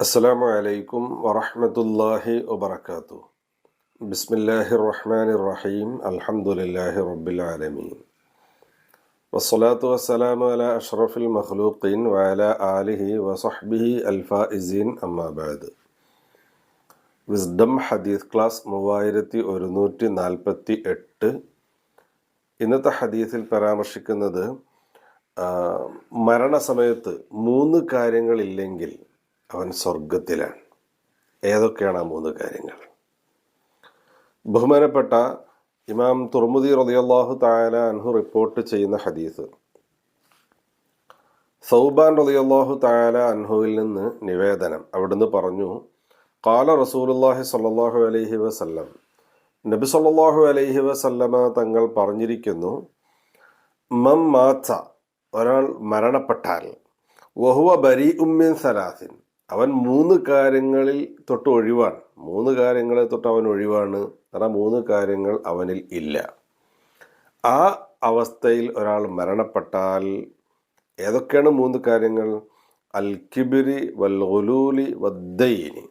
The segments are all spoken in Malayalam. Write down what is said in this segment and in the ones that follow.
السلام عليكم ورحمة الله وبركاته بسم الله الرحمن الرحيم الحمد لله رب العالمين والصلاة والسلام على أشرف المخلوقين وعلى آله وصحبه الفائزين أما بعد വിസ്ഡം ഹദീസ് ക്ലാസ് മൂവായിരത്തി ഒരുന്നൂറ്റി നാൽപ്പത്തി എട്ട് ഇന്നത്തെ ഹദീസിൽ പരാമർശിക്കുന്നത് ആ, മരണസമയത്ത് മൂന്ന് കാര്യങ്ങളില്ലെങ്കിൽ അവൻ സ്വർഗത്തിലാണ് ഏതൊക്കെയാണ് ആ മൂന്ന് കാര്യങ്ങൾ? ബഹുമാനപ്പെട്ട ഇമാം തുർമുദി റളിയല്ലാഹു താല അൻഹു റിപ്പോർട്ട് ചെയ്യുന്ന ഹദീസ്. സൗബാൻ റളിയല്ലാഹു താല അൻഹുവിൽ നിന്ന് നിവേദനം. അവിടുന്ന് പറഞ്ഞു കാല റസൂലുള്ളാഹി സ്വല്ലല്ലാഹു അലൈഹി വസല്ലം. നബി സല്ലാഹു അലൈഹി വസല്ലമ തങ്ങൾ പറഞ്ഞിരിക്കുന്നു മം മാച്ച ഒരാൾ മരണപ്പെട്ടാൽ വഹുവ ബരി ഉമ്മിൻ സലാസിൻ. അവൻ മൂന്ന് കാര്യങ്ങളിൽ തൊട്ട് ഒഴിവാണ്. മൂന്ന് കാര്യങ്ങളെ തൊട്ട് അവൻ ഒഴിവാണ്. കാരണം മൂന്ന് കാര്യങ്ങൾ അവനിൽ ഇല്ല. ആ അവസ്ഥയിൽ ഒരാൾ മരണപ്പെട്ടാൽ ഏതൊക്കെയാണ് മൂന്ന് കാര്യങ്ങൾ? അൽ കിബിരി വല്ലൂലി വദ്ദയിനി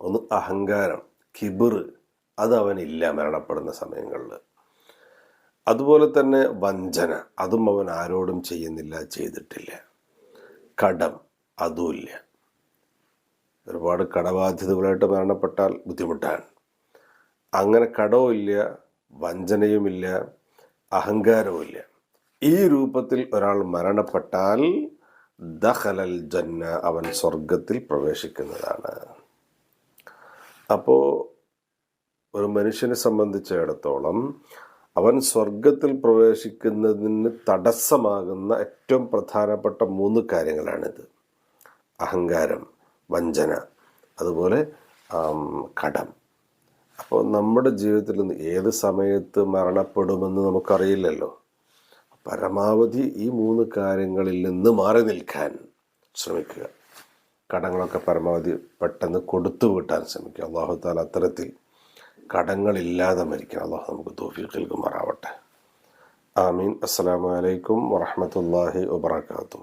ഒന്ന് അഹങ്കാരം കിബിർ അത് അവനില്ല മരണപ്പെടുന്ന സമയങ്ങളിൽ. അതുപോലെ തന്നെ വഞ്ചന. അതും അവൻ ആരോടും ചെയ്യുന്നില്ല ചെയ്തിട്ടില്ല. കടം അതുമില്ല. ഒരുപാട് കടബാധ്യതകളായിട്ട് മരണപ്പെട്ടാൽ ബുദ്ധിമുട്ടാണ്. അങ്ങനെ കടവുമില്ല വഞ്ചനയുമില്ല അഹങ്കാരവുമില്ല ഈ രൂപത്തിൽ ഒരാൾ മരണപ്പെട്ടാൽ ദഹലൽ ജന്ന അവൻ സ്വർഗത്തിൽ പ്രവേശിക്കുന്നതാണ്. അപ്പോൾ ഒരു മനുഷ്യനെ സംബന്ധിച്ചിടത്തോളം അവൻ സ്വർഗത്തിൽ പ്രവേശിക്കുന്നതിന് തടസ്സമാകുന്ന ഏറ്റവും പ്രധാനപ്പെട്ട മൂന്ന് കാര്യങ്ങളാണിത്. അഹങ്കാരം വഞ്ചന അതുപോലെ കടം. അപ്പോൾ നമ്മുടെ ജീവിതത്തിൽ ഏത് സമയത്ത് മരണപ്പെടുമെന്ന് നമുക്കറിയില്ലല്ലോ. പരമാവധി ഈ മൂന്ന് കാര്യങ്ങളിൽ നിന്ന് മാറി നിൽക്കാൻ ശ്രമിക്കുക. കടങ്ങളൊക്കെ പരമാവധി പെട്ടെന്ന് കൊടുത്തു വിട്ടാൻ ശ്രമിക്കുക. അള്ളാഹു താല അത്തരത്തിൽ കടങ്ങളില്ലാതെ മരിക്കാൻ അള്ളാഹു നമുക്ക് തോഫീഖ് നൽകുമാറാവട്ടെ. ആമീൻ. അലൈക്കും വറഹമത്തല്ലാഹി വബർക്കാത്തു